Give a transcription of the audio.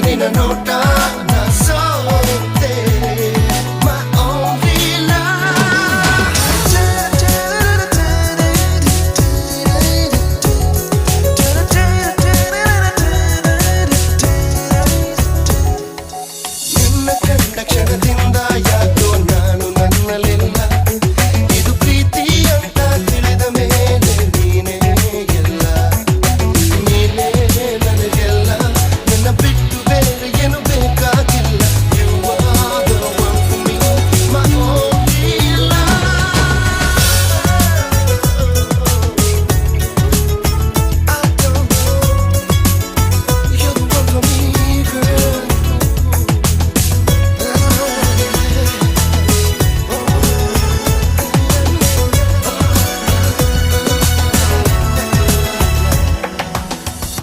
ನಿನ್ನ ನೋಟ